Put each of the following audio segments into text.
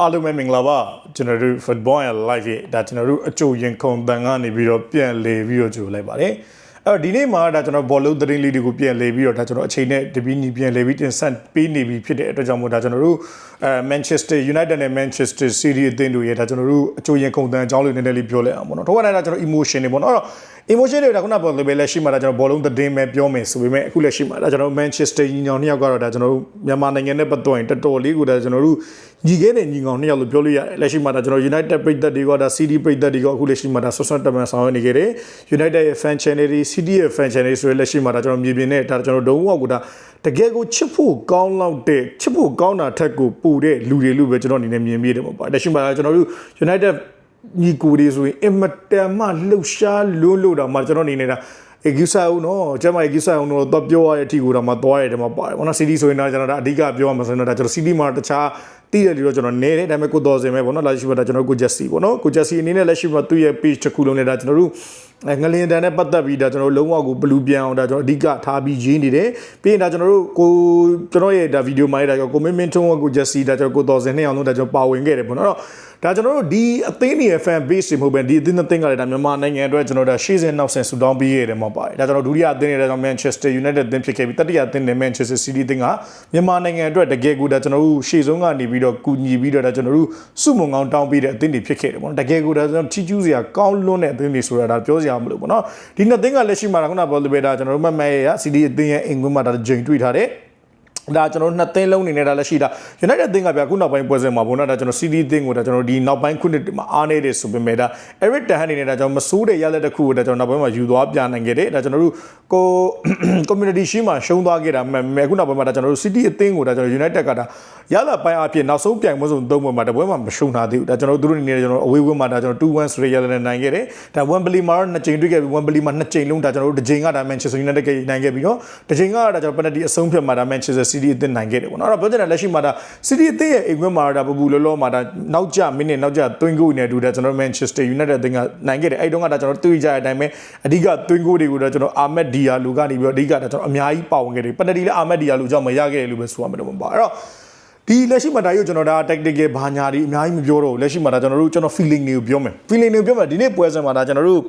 အားလုံးပဲမင်္ဂလာပါကျွန်တော်တို့ football and live ရဲ့ဒါကျွန်တော်တို့အကြိုရင်ခုန်တန်ကနေပြီးတော့ပြန်လေပြီးတော့ကြိုလိုက်ပါတယ်အဲ့တော့ဒီနေ့မှာဒါကျွန်တော်ဘောလုံးသတင်းလေးတွေကိုပြန်လေပြီးတော့ဒါကျွန်တော်အချိန်နဲ့တပီးညီပြန်လေပြီးတင်ဆက်ပေးနေပြီဖြစ်တဲ့အတွက်ကြောင့်မို့ဒါကျွန်တော်တို့အဲ Manchester United နဲ့ Manchester City အသင်းတို့ရဲ့ဒါကျွန်တော်တို့အကြိုရင်ခုန်တန်အကြောင်းလေးနည်းနည်းလေးပြောလိုက်အောင်ပေါ့နော်တော့ကလည်းဒါကျွန်တော် emotion တွေပေါ့နော်အဲ့တော့ emotion တွေဒါခုနပေါ်လေပဲလက်ရှိမှာဒါကျွန်တော်ဘောလုံးသတင်းပဲပြောမယ်ဆိုပေမဲ့အခုလက်ရှိမှာဒါကျွန်တော် Manchester ညီနောင်နှစ်ယောက်ကတော့ဒါကျွန်တော်တို့မြန်မာနိုင်ငံနဲ့ပတ်သက်ရင်တော်တော်လေးကိုဒါကျွန်တော်တို့ညီခဲတဲ့ညီကောင်နှစ်ယောက်လို့ပြောလို့ရတယ်လက်ရှိမှာဒါကျွန်တော် United ပြည်သက်တွေကဒါ CD ပြည်သက်တွေကအခုလက်ရှိမှာဒါဆွဆွတမန်ဆောင်ရနေကြတယ် United ရဲ့ fan channel တွေ CD ရဲ့ fan channel တွေဆိုရင်လက်ရှိမှာဒါကျွန်တော်မြေပြင်နဲ့ဒါကျွန်တော်ဒုံဝောက်ကဒါတကယ်ကိုချစ်ဖို့ကောင်းလောက်တဲ့ချစ်ဖို့ကောင်းတာထက်ကိုပူတဲ့လူတွေလို့ပဲကျွန်တော်အနေနဲ့မြင်မိတယ်ပေါ့ပါလက်ရှိမှာဒါကျွန်တော်တို့ United ညီကိုတွေဆိုရင်အင်မတန်မှလှုပ်ရှားလွန်းလို့တော့မှကျွန်တော်အနေနဲ့ဒါအေဂူဆာဦးနော်ကျမအေဂူဆာဦးနော်တော့ပြောရတဲ့အထိကိုတော့မှသွားရတယ်မှာပါတယ်ဘောနော်စီတီဆိုရင်တော့ကျွန်တော်ဒါအဓိကပြောရမှာဆိုရင်တော့ဒါကျွန်တော်စီတီမှာတခြား တည်တယ်လို့ကျွန်တော်နေတယ်ဒါပေမဲ့ကိုတော်စင်ပဲဘောနော်လက်ရှိမှာဒါကျွန်တော်ကိုဂျက်စီဘောနော်ကိုဂျက်စီအနေနဲ့လက်ရှိမှာသူ့ရဲ့ page တစ်ခုလုံးနဲ့ဒါကျွန်တော်တို့ငလင်တန်နဲ့ပတ်သက်ပြီးဒါကျွန်တော်လုံးဝကိုဘလူးပြန်အောင်ဒါကျွန်တော်အဓိကထားပြီးရေးနေတယ်ပြီးရင်ဒါကျွန်တော်တို့ကိုကျွန်တော်ရဲ့ဒါဗီဒီယိုမှာဒါကိုမင်းမင်းထုံးကိုဂျက်စီဒါကျွန်တော်ကိုတော်စင်နှစ်အောင်လုံးဒါကျွန်တော်ပါဝင်ခဲ့တယ်ဘောနော်ဒါကျွန်တော်တို့ဒီအသင်းတွေရဲ့ fan base တွေမဟုတ်ဘဲဒီအသင်းအသင်းကလည်းဒါမြန်မာနိုင်ငံအတွက်ကျွန်တော်တို့ရှေ့စဉ်နောက်ဆက်ဆူတောင်းပေးရတယ်မှာပါတယ်ဒါကျွန်တော်ဒုတိယအသင်းတွေဒါကြောင့် Manchester United အသင်းဖြစ်ခဲ့ပြီးတတိယအသင်းနဲ့ Manchester City အသင်းကမြန်မာနိုင်ငံအတွက်တကယ်ကိုဒါကျွန်တော်တို့ရှေ့ဆုံးကနေပြီးတော့ကူညီပြီးတော့ဒါကျွန်တော်တို့စုမုံကောင်းတောင်းပေးတဲ့အသင်းတွေဖြစ်ခဲ့တယ်ပေါ့နော်တကယ်ကိုဒါကျွန်တော်ချီကျူးစရာကောင်းလွန်းတဲ့အသင်းတွေဆိုတာဒါပြောစရာမလိုပေါ့နော်ဒီနှစ်သင်းကလက်ရှိမှာခုနကပြောလို့ပဲဒါကျွန်တော်တို့မတ်မဲရ City အသင်းရဲ့အင်ကွင်းမှာဒါဂျိန်တွေ့ထားတယ် ဒါကျွန်တော်နှစ်သိန်းလုံးနေနေတာလည်းရှိတာ United အသင်းကဗျာခုနောက်ပိုင်းပွဲစဉ်မှာဘုံတော့ဒါကျွန်တော် CD အသင်းကိုဒါကျွန်တော်ဒီနောက်ပိုင်းခုနှစ်မှာအားနေတယ်ဆိုပေမဲ့ဒါ Eric Ten Hag နေနေတာကျွန်တော်မဆိုးတဲ့ရလက်တစ်ခုကိုဒါကျွန်တော်နောက်ပိုင်းမှာယူသွားပြနိုင်ခဲ့တယ်ဒါကျွန်တော်တို့ကို community ရှိမှာရှုံးသွားခဲ့တာမှန်ခုနောက်ပိုင်းမှာဒါကျွန်တော်တို့ CD အသင်းကိုဒါကျွန်တော် United ကဒါရလက်ပိုင်းအဖြစ်နောက်ဆုံးပြိုင်ပွဲစုံသုံးပွဲမှာတပွဲမှာမရှုံးထားသေးဘူးဒါကျွန်တော်တို့အနေနဲ့ကျွန်တော်အဝေးဝင်းမှာဒါကျွန်တော်2-1ဆိုတဲ့ရလက်နဲ့နိုင်ခဲ့တယ်ဒါ Wembley မှာတော့နှစ်ကြိမ်တွေ့ခဲ့ပြီး Wembley မှာနှစ်ကြိမ်လုံးဒါကျွန်တော်တို့တစ်ကြိမ်ကဒါ Manchester United ကနိုင်ခဲ့ပြီးတော့တစ်ကြိမ်ကဒါကျွန်တော် penalty အဆုံးဖြတ်မှာဒါ Manchester City အသင်းနိုင်ခဲ့တယ်ပေါ့နော်အဲ့တော့ပြောချင်တာလက်ရှိမှာဒါ City အသင်းရဲ့အိမ်ခွင်းမှာဒါပပူလောလောမှာဒါနောက်ကျမိနစ်နောက်ကျသွင်းကိုနဲ့တူတယ်ကျွန်တော် Manchester United အသင်းကနိုင်ခဲ့တယ်အဲ့တုန်းကဒါကျွန်တော်တွေ့ကြတဲ့အတိုင်းပဲအဓိကသွင်းကိုတွေကိုဒါကျွန်တော် Ahmed Diallo ကနေပြီးတော့အဓိကဒါကျွန်တော်အများကြီးပါဝင်ခဲ့တယ် penalty လည်း Ahmed Diallo ကြောင့်မရခဲ့တယ်လို့ပဲဆိုရမှာတော့ပါအဲ့တော့ဒီလက်ရှိမှာဒါရုပ်ကျွန်တော်ဒါ tactical ဘာညာဒီအများကြီးမပြောတော့ဘူးလက်ရှိမှာဒါကျွန်တော်တို့ကျွန်တော် feeling တွေကိုပြောမယ် feeling တွေကိုပြောမယ်ဒီနေ့ပွဲစဉ်မှာဒါကျွန်တော်တို့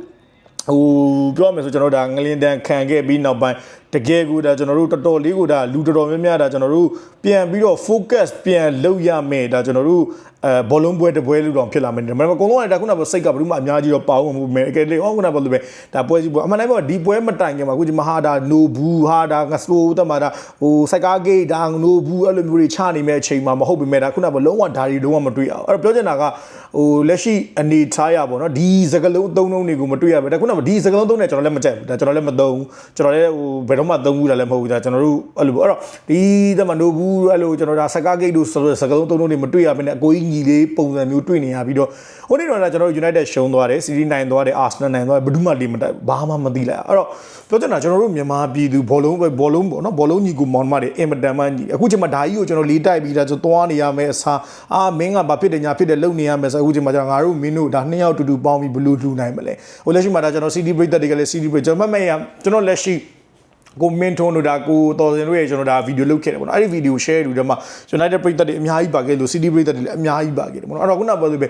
ဟိုပြောမယ်ဆိုကျွန်တော်ဒါငလင်တန်ခံခဲ့ပြီးနောက်ပိုင်း တကယ်ကိုဒါကျွန်တော်တို့တော်တော်လေးကိုဒါလူတော်တော်များများဒါကျွန်တော်တို့ပြန်ပြီးတော့ focus ပြန်လုပ်ရမယ်ဒါကျွန်တော်တို့အဲဘောလုံးပွဲတစ်ပွဲလို့တော့ဖြစ်လာမယ်ဒါပေမဲ့အကုန်လုံးကဒါခုနကစိတ်ကဘယ်သူမှအများကြီးတော့ပါဝင်မှုမယ်အကယ်လို့ဟောခုနကဘယ်လိုပဲဒါပွဲစီပွဲအမှန်တိုင်းပေါ့ဒီပွဲမတိုင်ခင်မှာခုဒီမဟာဒါနိုဘူးဟာဒါငစလိုတမဒါဟိုစိုက်ကားဂိတ်ဒါနိုဘူးအဲ့လိုမျိုးတွေချနေမဲ့အချိန်မှာမဟုတ်ပေမဲ့ဒါခုနကလုံးဝဒါတွေလုံးဝမတွေ့အောင်အဲ့တော့ပြောချင်တာကဟိုလက်ရှိအနေထားရပါတော့ဒီစကလုံးသုံးလုံးတွေကိုမတွေ့ရပဲဒါခုနကဒီစကလုံးသုံးနေကျွန်တော်လည်းမကြိုက်ဘူးဒါကျွန်တော်လည်းမသုံးဘူးကျွန်တော်လည်းဟိုဘယ်တော့မှသုံးဘူးလားလည်းမဟုတ်ဘူးဒါကျွန်တော်တို့အဲ့လိုပေါ့အဲ့တော့ဒီတမနိုဘူးအဲ့လိုကျွန်တော်ဒါစကားဂိတ်တို့စကလုံးသုံးလုံးတွေမတွေ့ရဘဲနဲ့အကိုကြီးညီလေးပုံစံမျိုးတွေ့နေရပြီးတော့ဟိုနေ့တော့ကျွန်တော်တို့ United ရှုံးသွားတယ် City နိုင်သွားတယ် Arsenal နိုင်သွားတယ်ဘယ်သူမှလေးမတိုက်ဘာမှမသိလိုက်အဲ့တော့ပြောချင်တာကျွန်တော်တို့မြန်မာပြည်သူဘောလုံးပဲဘောလုံးပေါ့နော်ဘောလုံးညီကူမောင်မတွေအင်မတန်မှညီအခုချိန်မှာဒါကြီးကိုကျွန်တော်လေးတိုက်ပြီးဒါဆိုသွားနေရမယ်အစားအာမင်းကဘာဖြစ်တယ်ညာဖြစ်တယ်လုံနေရမယ်ဆိုအခုချိန်မှာကျွန်တော်ငါတို့မင်းတို့ဒါနှစ်ယောက်တူတူပေါင်းပြီးဘလူးလူနိုင်မလဲဟိုလက်ရှိမှာဒါကျွန်တော် City Break တွေကလည်း City Break ကျွန်တော်မမေ့ရကျွန်တော်လက်ရှိ ကိုမင်းထုံးတို့ဒါကိုတော်စင်တို့ရဲ့ကျွန်တော်ဒါဗီဒီယိုလုပ်ခဲ့တယ်ပေါ့နော်အဲ့ဒီဗီဒီယို share လုပ်တယ်မှာ United ပြည်သက်တွေအများကြီးပါခဲ့လို့ City ပြည်သက်တွေလည်းအများကြီးပါခဲ့တယ်ပေါ့နော်အဲ့တော့ခုနကပြောလို့ပဲ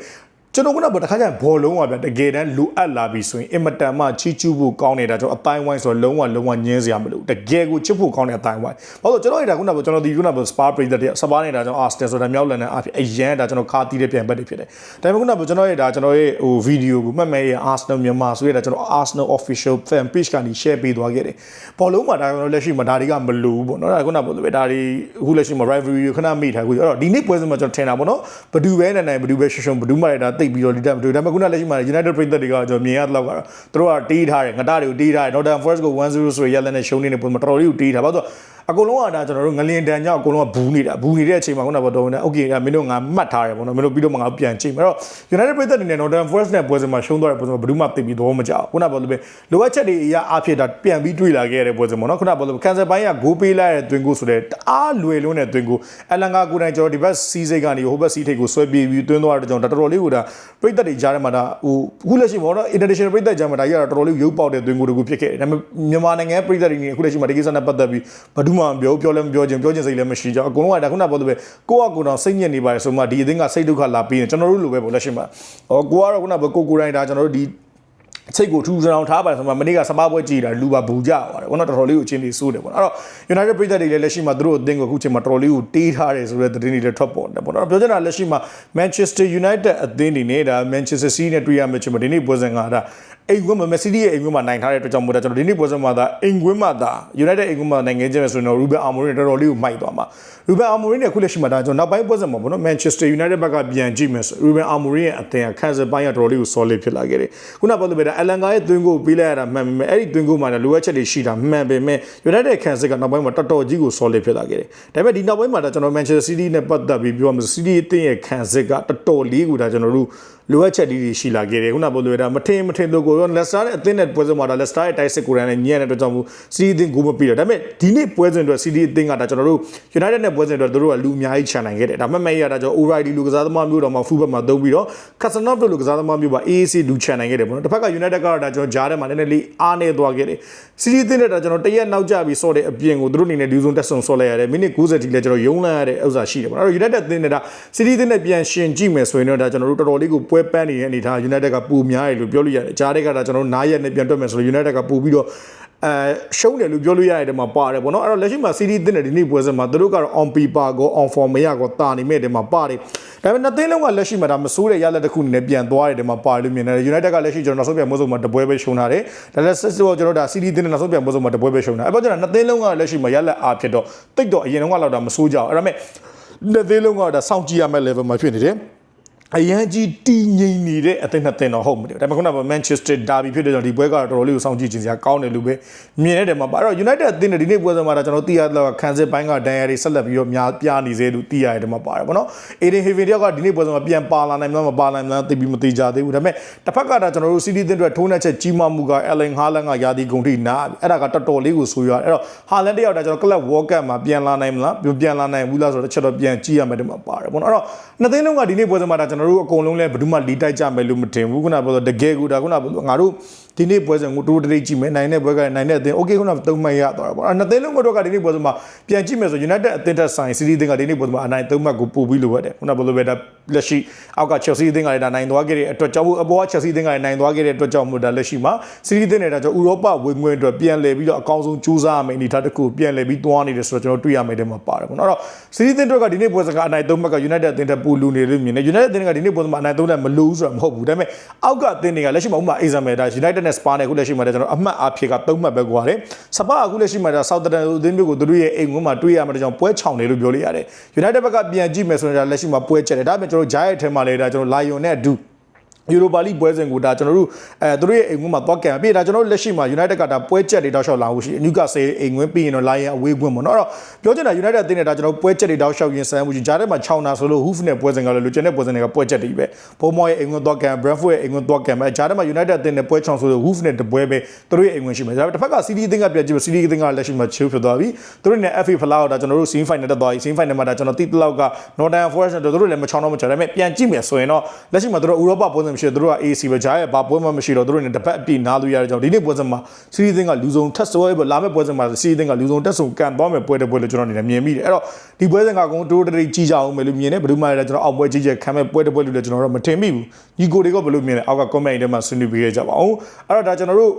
ကျွန်တော်ကတခါကျရင်ဘောလုံးကဗျတကယ်တမ်းလိုအပ်လာပြီဆိုရင်အင်မတန်မှချီးကျူးဖို့ကောင်းနေတာကျွန်တော်အပိုင်းဝိုင်းဆိုတော့လုံးဝလုံးဝညင်းစရာမလိုတကယ်ကိုချစ်ဖို့ကောင်းတဲ့အပိုင်းဝိုင်းဘာလို့ကျွန်တော်ရတာခုနကကျွန်တော်ဒီခုနကစပါပရိသတ်တွေစပါနေတာကျွန်တော်အာစတယ်ဆိုတာမြောက်လန်နဲ့အဖြစ်အရန်ဒါကျွန်တော်ခါတီးတဲ့ပြန်ဘက်တွေဖြစ်တယ်ဒါပေမဲ့ခုနကကျွန်တော်ရတာကျွန်တော်ရဲ့ဟိုဗီဒီယိုကိုမှတ်မဲ့ရ Arsenal မြန်မာဆိုရတာကျွန်တော် Arsenal official fan page ကနေ share ပေးသွားခဲ့တယ်ဘောလုံးမှာဒါကျွန်တော်လက်ရှိမှာဒါတွေကမလိုဘူးပေါ့နော်ဒါခုနကပြောလို့ပဲဒါတွေအခုလက်ရှိမှာ rivalry ကိုခဏမိထားခုအဲ့တော့ဒီနေ့ပွဲစဉ်မှာကျွန်တော်ထင်တာပေါ့နော်ဘဒူပဲနိုင်နိုင်ဘဒူပဲရှုံရှုံဘဒူမှလည်းဒါတိတ်ပြီးတော့ဒီတက်မတူဒါပေမဲ့ခုနလက်ရှိမှာ United ပြည်သက်တွေကကျွန်တော်မြင်ရတဲ့လောက်ကတော့သူတို့ကတီးထားတယ်ငတားတွေကိုတီးထားတယ် Northern Forest ကို1-0ဆိုရရတဲ့နဲ့ရှုံးနေတဲ့ပုံမှာတော်တော်လေးကိုတီးထားဘာလို့ အကုန်လုံးကဒါကျွန်တော်တို့ငလင်တန်ကြောင့်အကုန်လုံးကဘူးနေတာဘူးနေတဲ့အချိန်မှာခုနကတော့တော့โอเคမင်းတို့ငါမှတ်ထားတယ်ပေါ့နော်မင်းတို့ပြီးတော့မှငါပြန်ချိန်အဲ့တော့ United ပြည်သက်တွေနဲ့ Northern Forest နဲ့ပွဲစဉ်မှာရှုံးသွားတဲ့ပုံစံဘယ်သူမှသိပြီးတော့မကြောက်ခုနကပြောလို့ပဲလိုအပ်ချက်တွေအရာအဖြစ်ဒါပြန်ပြီးတွေးလာခဲ့တဲ့ပွဲစဉ်ပေါ့နော်ခုနကပြောလို့ကန်ဆယ်ပိုင်းကဂိုးပေးလိုက်တဲ့တွင်ကိုဆိုတဲ့တအားလွယ်လုံးတဲ့တွင်ကိုအလန်ကာကိုတိုင်ကျွန်တော်ဒီဘက်စီးစိတ်ကနေဟိုဘက်စီးထိတ်ကိုဆွဲပြေးပြီးတွင်းသွားတဲ့ကြောင့်တော်တော်လေးကိုဒါပြည်သက်တွေကြားထဲမှာဒါဟိုအခုလက်ရှိပေါ့နော် international ပြည်သက်ကြားမှာဒါကြီးကတော့တော်တော်လေးရုပ်ပေါက်တဲ့တွင်ကိုတကူဖြစ်ခဲ့တယ်ဒါပေမဲ့မြန်မာနိုင်ငံပြည်သက်တွေနေအခုလက်ရှိမှာဒီကိစ္စနဲ့ပတ်သက်ပြီးဘာမှ မှမပြောပြောလည်းမပြောချင်ပြောချင်စိတ်လည်းမရှိကြအကုန်လုံးကဒါခုနပြောလို့ပဲကိုကကိုတော့စိတ်ညစ်နေပါတယ်ဆိုမှဒီအသင်းကစိတ်ဒုက္ခလာပြီးရင်ကျွန်တော်တို့လိုပဲပေါ့လက်ရှိမှာဟောကိုကတော့ခုနကကိုကိုတိုင်းဒါကျွန်တော်တို့ဒီစိတ်ကိုထူထောင်ထားပါတယ်ဆိုမှမနေ့ကစပါးပွဲကြည်တာလူပါဘူကြပါတယ်ဘောနော်တော်တော်လေးကိုအချင်းလေးစိုးတယ်ပေါ့နော်အဲ့တော့ United ပြည်သက်တွေလည်းလက်ရှိမှာသူတို့အသင်းကိုအခုချိန်မှာတော်တော်လေးကိုတေးထားတယ်ဆိုတဲ့သတင်းတွေလည်းထွက်ပေါ်တယ်ပေါ့နော်ပြောချင်တာလက်ရှိမှာ Manchester United အသင်းတွေနဲ့ဒါ Manchester City နဲ့တွေ့ရမယ့်ချိန်မှာဒီနေ့ပွဲစဉ်ကဒါ အိမ်ကွင်းမှာ Messi ရဲ့အိမ်ကွင်းမှာနိုင်ထားတဲ့အတွက်ကြောင့်မို့ဒါကျွန်တော်ဒီနေ့ပွဲစဉ်မှာဒါအိမ်ကွင်းမှာဒါ United အိမ်ကွင်းမှာနိုင်ငံချင်းပဲဆိုရင်တော့ Ruben Amorim တော်တော်လေးကိုမိုက်သွားမှာ Ruben Amorim နဲ့အခုလက်ရှိမှာဒါကျွန်တော်နောက်ပိုင်းပွဲစဉ်မှာပေါ့နော် Manchester United ဘက်ကပြန်ကြည့်မယ်ဆို Ruben Amorim ရဲ့အသင်းကခန်းစားပိုင်းကတော်တော်လေးကို solid ဖြစ်လာခဲ့တယ်ခုနကပြောလို့ပဲဒါ Alan ရဲ့သွင်းကိုပေးလိုက်ရတာမှန်ပေမဲ့အဲ့ဒီသွင်းကိုမှလည်းလိုအပ်ချက်တွေရှိတာမှန်ပေမဲ့ United ခန်းစားကနောက်ပိုင်းမှာတော်တော်ကြီးကို solid ဖြစ်လာခဲ့တယ်ဒါပေမဲ့ဒီနောက်ပိုင်းမှာဒါကျွန်တော် Manchester City နဲ့ပတ်သက်ပြီးပြောမှ City အသင်းရဲ့ခန်းစားကတော်တော်လေးကိုဒါကျွန်တော်တို့ လိုအပ်ချက်တွေရှိလာခဲ့တယ်ခုနပြောလို့ဒါမထင်မထင်လို့ကိုရော Leicester ရဲ့အသင်းနဲ့ပွဲစဉ်မှာဒါ Leicester ရဲ့တိုက်စစ်ကိုရန်နဲ့ညံ့တဲ့အတွက်ကြောင့်မို့ City အသင်းကိုမပြီးတော့ဒါပေမဲ့ဒီနေ့ပွဲစဉ်အတွက် City အသင်းကဒါကျွန်တော်တို့ United နဲ့ပွဲစဉ်အတွက်တို့ကလူအများကြီးချန်နိုင်ခဲ့တယ်ဒါမှမဟုတ်ရတာကျွန်တော် O'Reilly လူကစားသမားမျိုးတော်မှာ full back မှာသုံးပြီးတော့ Casanov တို့လူကစားသမားမျိုးပါ AAC လူချန်နိုင်ခဲ့တယ်ပေါ့နော်တစ်ဖက်က United ကတော့ဒါကျွန်တော်ဂျားထဲမှာနည်းနည်းလေးအားနေသွားခဲ့တယ် City အသင်းနဲ့ဒါကျွန်တော်တရက်နောက်ကျပြီးဆော့တဲ့အပြင်ကိုတို့အနေနဲ့ဒီဇုံတက်ဆုံဆော့လိုက်ရတယ်မိနစ်90ထိလဲကျွန်တော်ယုံလန့်ရတဲ့ဥစ္စာရှိတယ်ပေါ့နော်အဲ့တော့ United အသင်းနဲ့ဒါ City အသင်းနဲ့ပြန်ရှင်ကြည့်မယ်ဆိုရင်တော့ဒါကျွန်တော်တို့တော်တော်လေးကိုပွဲပန်းနေတဲ့အနေထား United ကပူများတယ်လို့ပြောလို့ရတယ်ဂျားတွေကဒါကျွန်တော်တို့နားရက်နဲ့ပြန်တွက်မယ်ဆိုလို့ United ကပူပြီးတော့အဲရှုံးတယ်လို့ပြောလို့ရတဲ့မှာပါတယ်ပေါ့နော်အဲ့တော့လက်ရှိမှာ CD တင်တဲ့ဒီနေ့ပွဲစဉ်မှာသူတို့ကတော့ on paper ကို on form မရကိုတာနေမဲ့တဲ့မှာပါတယ်ဒါပေမဲ့နှစ်သင်းလုံးကလက်ရှိမှာဒါမစိုးတဲ့ရလက်တစ်ခုအနေနဲ့ပြန်သွားတဲ့မှာပါတယ်လို့မြင်တယ် United ကလက်ရှိကျွန်တော်နောက်ဆုံးပြန်မို့ဆိုမှာတပွဲပဲရှုံးထားတယ်ဒါလည်းဆက်ဆိုကျွန်တော်ဒါ CD တင်တဲ့နောက်ဆုံးပြန်မို့ဆိုမှာတပွဲပဲရှုံးတာအဲ့ပေါ့ကျွန်တော်နှစ်သင်းလုံးကလက်ရှိမှာရလက်အားဖြစ်တော့တိတ်တော့အရင်တုန်းကလောက်တာမစိုးကြအောင်အဲ့ဒါပေမဲ့နှစ်သင်းလုံးကဒါစောင့်ကြည့်ရမယ့် level မှာဖြစ်နေတယ် အရန်ကြီးတီငိမ့်နေတဲ့အသင်းနှစ်သင်းတော့ဟုတ်မတယ်ဒါပေမဲ့ခုနက Manchester Derby ဖြစ်တဲ့ကြောင့်ဒီပွဲကတော့တော်တော်လေးကိုစောင့်ကြည့်ခြင်းစရာကောင်းတယ်လို့ပဲမြင်တဲ့မှာပါအဲ့တော့ United အသင်းနဲ့ဒီနေ့ပွဲစဉ်မှာတော့ကျွန်တော်သိရတော့ခံစစ်ပိုင်းကဒဏ်ရာတွေဆက်လက်ပြီးတော့များပြားနေစေလို့သိရတယ်မှာပါတယ်ဗောနော် Aiden Heaven တယောက်ကဒီနေ့ပွဲစဉ်မှာပြန်ပါလာနိုင်မလားမပါလာနိုင်မလားသိပြီးမသိကြသေးဘူးဒါပေမဲ့တစ်ဖက်ကဒါကျွန်တော်တို့ City အသင်းအတွက်ထိုးနှက်ချက်ကြီးမားမှုက Erling Haaland ကယာဒီဂုံထိနာအဲ့ဒါကတော်တော်လေးကိုဆိုးရွားတယ်အဲ့တော့ Haaland တယောက်ဒါကျွန်တော် Club World Cup မှာပြန်လာနိုင်မလားပြန်လာနိုင်ဘူးလားဆိုတော့တစ်ချက်တော့ပြန်ကြည့်ရမယ်ဒီမှာပါတယ်ဗောနော်အဲ့တော့နှစ်သိန်းလုံးကဒီနေ့ပွဲစဉ်မှာဒါကျွန်တော်တို့အကုန်လုံးလဲဘယ်သူမှလီတိုက်ကြမယ်လို့မထင်ဘူးခုနကပြောတော့တကယ်ကူဒါခုနကပြောတော့ငါတို့ ဒီနေ့ပွဲစဉ်ကိုတိုးတိတ်ကြည့်မယ်နိုင်တဲ့ပွဲကနိုင်တဲ့အသင်း okay ခုနကသုံးမှတ်ရသွားတာပေါ့အဲ့နှစ်သိန်းလုံးကတော့ကဒီနေ့ပွဲစဉ်မှာပြန်ကြည့်မယ်ဆို United အသင်းတက်ဆိုင် City အသင်းကဒီနေ့ပွဲစဉ်မှာအနိုင်သုံးမှတ်ကိုပို့ပြီးလို့ရတယ်ခုနကပြောလို့ပဲဒါလက်ရှိအောက်က Chelsea အသင်းကလည်းဒါနိုင်သွားခဲ့တဲ့အတွက်ကြောင့်အပေါ်က Chelsea အသင်းကလည်းနိုင်သွားခဲ့တဲ့အတွက်ကြောင့်မို့ဒါလက်ရှိမှာ City အသင်းနဲ့ဒါကြောင့်ဥရောပဝင်ငွေအတွက်ပြန်လည်ပြီးတော့အကောင်းဆုံးကြိုးစားရမယ်အနေထားတစ်ခုပြန်လည်ပြီးသွားနေတယ်ဆိုတော့ကျွန်တော်တွေ့ရမယ်တဲ့မှာပါတယ်ပေါ့နော်အဲ့တော့ City အသင်းတို့ကဒီနေ့ပွဲစဉ်ကအနိုင်သုံးမှတ်က United အသင်းတက်ပူလူနေလို့မြင်တယ် United အသင်းကဒီနေ့ပွဲစဉ်မှာအနိုင်သုံးတယ်မလို့ဆိုတာမဟုတ်ဘူးဒါပေမဲ့အောက်ကအသင်းတွေကလက်ရှိမှာဥပမာ example ဒါ United နဲ့ Spa နဲ့အခုလက်ရှိမှာကျွန်တော်အမှတ်အဖြစ်ကသုံးမှတ်ပဲကွာတယ်စပါအခုလက်ရှိမှာဒါ Southampton အသင်းမျိုးကိုတို့ရဲ့အိမ်ဝင်မှာတွေ့ရမှာတဲ့ကြောင့်ပွဲချောင်တယ်လို့ပြောလို့ရတယ် United ဘက်ကပြန်ကြည့်မယ်ဆိုရင်ဒါလက်ရှိမှာပွဲချက်တယ်ဒါပေမဲ့ကျွန်တော် Giant ထဲမှာလည်းဒါကျွန်တော် Lion နဲ့အတူ ယူရိုပါလိပွဲစဉ်ကိုဒါကျွန်တော်တို့အဲသူတို့ရဲ့အိမ်ဝင်မှာသွားကံပြီးဒါကျွန်တော်တို့လက်ရှိမှာ United ကဒါပွဲချက်တွေတောက်လျှောက်လာဖို့ရှိတယ်နျူကာဆယ်အိမ်ဝင်ပြီးရင်တော့ Lion အဝေးကွင်းပေါ့နော်အဲ့တော့ပြောချင်တာ United အသင်းနဲ့ဒါကျွန်တော်ပွဲချက်တွေတောက်လျှောက်ရင်ဆန်းမှုဂျာတက်မှာ6နာဆိုလို့ Hoof နဲ့ပွဲစဉ်ကလည်းလူကျန်တဲ့ပွဲစဉ်တွေကပွဲချက်တွေပဲဘုံမော်ရဲ့အိမ်ဝင်သွားကံ Brentford ရဲ့အိမ်ဝင်သွားကံပဲဂျာတက်မှာ United အသင်းနဲ့ပွဲချောင်ဆိုလို့ Hoof နဲ့တပွဲပဲသူတို့ရဲ့အိမ်ဝင်ရှိမယ်ဒါပေမဲ့တစ်ဖက်က City အသင်းကပြန်ကြည့်မယ် City အသင်းကလက်ရှိမှာ chill ဖြစ်သွားပြီသူတို့နဲ့ FA ဖလားတော့ဒါကျွန်တော်တို့ semi final တက်သွားပြီ semi final မှာဒါကျွန်တော်တိတလောက်က Nottingham Forest နဲ့သူတို့လည်းမချောင်းတော့မချောင်းဒါပေမဲ့ပြန်ကြည့်မယ်ဆိုရင်တော့လက်ရှိမှာသူတို့ဥရောပပွဲစဉ်မရှိသူတို့က AC ပဲဂျာရဲ့ဘာပွဲမှမရှိတော့သူတို့နဲ့တစ်ဖက်အပြည့်နားလို့ရတဲ့ကြောင့်ဒီနေ့ပွဲစဉ်မှာ City အသင်းကလူဆုံးထက်ဆွဲပဲလာမယ့်ပွဲစဉ်မှာ City အသင်းကလူဆုံးတက်ဆုံကန်သွားမယ်ပွဲတစ်ပွဲလို့ကျွန်တော်အနေနဲ့မြင်မိတယ်အဲ့တော့ဒီပွဲစဉ်ကအကုန်တိုးတိုးကြီးကြအောင်မယ်လို့မြင်တယ်ဘယ်သူမှလည်းကျွန်တော်အောက်ပွဲကြီးကြီးခံမဲ့ပွဲတစ်ပွဲလို့လည်းကျွန်တော်တော့မထင်မိဘူးညီကိုတွေကဘယ်လိုမြင်လဲအောက်က comment ထဲမှာဆွေးနွေးပေးကြပါအောင်အဲ့တော့ဒါကျွန်တော်တို့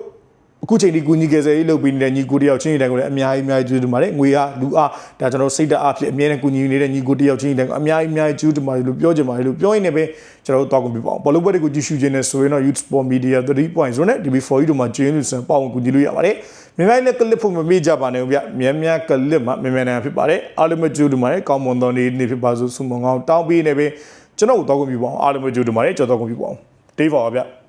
အခုချိန်ဒီကူညီကေဆယ်ရေးလုပ်ပြီးနေတဲ့ညီကိုတယောက်ချင်းတိုင်းကိုလည်းအများကြီးအများကြီးကျေးဇူးတင်ပါတယ်ငွေအားလူအားဒါကျွန်တော်စိတ်ဓာတ်အားဖြင့်အမြဲတမ်းကူညီနေတဲ့ညီကိုတယောက်ချင်းတိုင်းကိုအများကြီးအများကြီးကျေးဇူးတင်ပါတယ်လို့ပြောချင်ပါတယ်လို့ပြောရင်းနဲ့ပဲကျွန်တော်တို့တောက်ကုန်ပြပါအောင်ဘောလုံးပွဲတွေကိုကြည့်ရှုခြင်းနဲ့ဆိုရင်တော့ Youth Sport Media 3.0နဲ့ DB4 တို့မှာကျင်းလို့စံပေါအောင်ကူညီလို့ရပါတယ်မြန်မာနဲ့ကလစ်ဖို့မမေ့ကြပါနဲ့ဗျမြန်မြန်ကလစ်မှာမြန်မြန်နိုင်ဖြစ်ပါတယ်အားလုံးပဲကျေးဇူးတင်ပါတယ်ကောင်းမွန်သောနေ့နေ့ဖြစ်ပါစို့ဆုမွန်ကောင်းတောင်းပေးနေပဲကျွန်တော်တို့တောက်ကုန်ပြပါအောင်အားလုံးပဲကျေးဇူးတင်ပါတယ်ကြော်တောက်ကုန်ပြပါအောင်တေးပါပါဗျ